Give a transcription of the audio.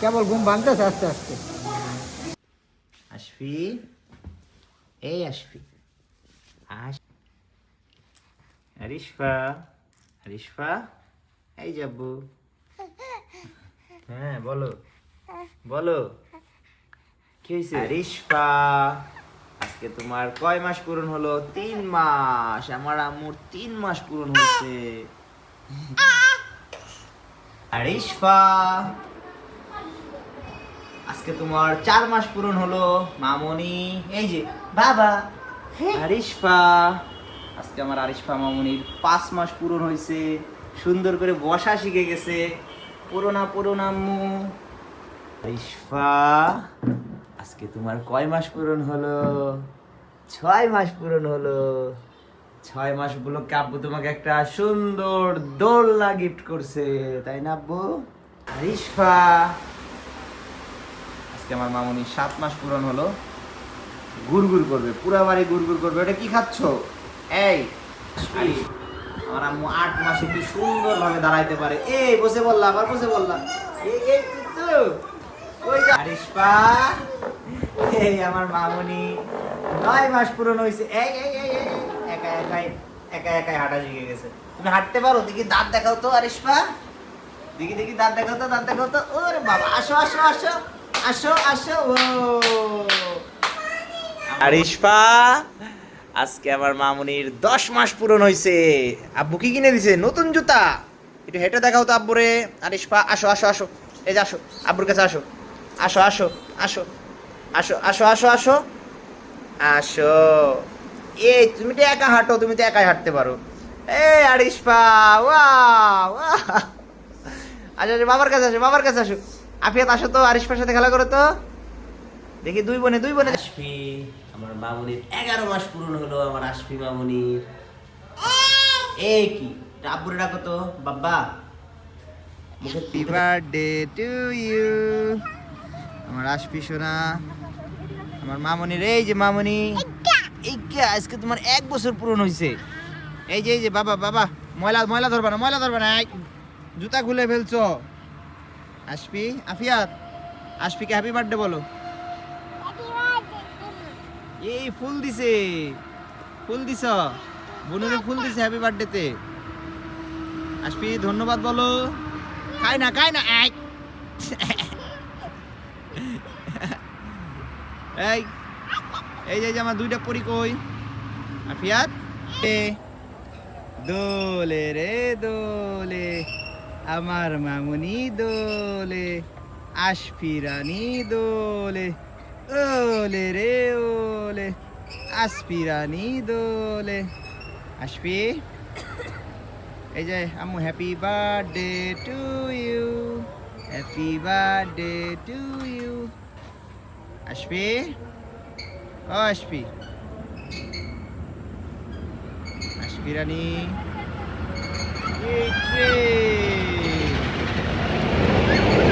কেবল ঘুম ভাঙতেছে আস্তে আস্তে। আসবি এই আসবি এই যাব হ্যাঁ বলো। বলো। কি হয়েছে আরিশফা, আজকে তোমার কয় মাস পূরণ হলো? তিন মাস। আমার আম্মুর তিন মাস পূরণ হয়েছে। আরিশফা আজকে তোমার চার মাস পূরণ হলো। মামনি এই যে বাবা আরিশফা আজকে আমার আরিশফা মামনির পাঁচ মাস পূরণ হয়েছে। সুন্দর করে বসা শিখে গেছে। পুরোনা পুরোনা আম্মু। আরিশফা আজকে তোমার কয় মাস পূরণ হলো? ছয় মাস পূরণ হলো। ছয় মাস উপলক্ষে আব্বু তোমাকে একটা সুন্দর দোলনা গিফট করছে তাই না আব্বু? আরিশফা আজকে আমার মামুনি সাত মাস পূরণ হলো। গুড় করবে, পুরা বাড়ি গুড় করবে। ওটা কি খাচ্ছ? এই আমার আম্মু আট মাসে কি সুন্দর ভাবে দাঁড়াইতে পারে। এই, বসে বললাম আবার বসে বললাম এই আমার মামুনি। নয় মাস পূরণ হয়েছে একা, একাই একা, একাই হাঁটা গেছে। তুমি হাঁটতে পারো? দেখি দাঁত দেখাও তো, আরিশপা। দেখি দেখি, দাঁত দেখাও তো, দাঁত দেখাও তো। ওরে বাবা, আসো আসো আসো। আসো আসো আরিশপা আজকে আমার মামুনির দশ মাস পূরণ হয়েছে আব্বু কি কিনে দিছে? নতুন জুতা। একটু হেঁটে দেখাও তো আব্বুরে। আরিশপা আসো আসো আসো। এই যে আসো, আব্বুর কাছে আসো। আসো আসো আসো আসো আসো আসো আসো আসো। এই, তুমি তো একা হাঁটো, তুমি তো একাই হাঁটতে পারো। এ আরিশপা ওয়া আচ্ছা আচ্ছা বাবার কাছে আসো, বাবার কাছে আসো। আফিয়াত আসো তো আরিশপার সাথে খেলা করো তো। দেখি দুই বোনে দুই বোনে। আশফি আমার মামুনির এগারো মাস পূরণ হলো আমার আশফি মামুনির। এই কি? আব্বুরে ডাকো তো বাবা হ্যাপি বার্থডে টু ইউ আমার আশফি সোনা আমার মামনির এই যে মামনি। এই আজকে তোমার এক বছর পূরণ হয়েছে এই যে এই যে বাবা বাবা। ময়লা ময়লা ধরবা না ময়লা ধরবা না। জুতা খুলে ফেলছো। আশফি, আফিয়াত, আশফিকে হ্যাপি বার্থডে বলো। এই ফুল দিছে, ফুল দিছ। বনুরে ফুল দিছে হ্যাপি বার্থডেতে আশফি, ধন্যবাদ বলো। খাই না খাই না, এই। এই এই যে আমার দুইটা পরি কই? আফিয়াত? দোলে রে, দোলে। আমার মামুনি দোলে, আশফিরানি দোলে ওলে রে ওলে, আশফিরানি দোলে। আশফি, এই যে আম্মু happy birthday to you happy birthday to you আসবি ও আসবি আসবি রানী you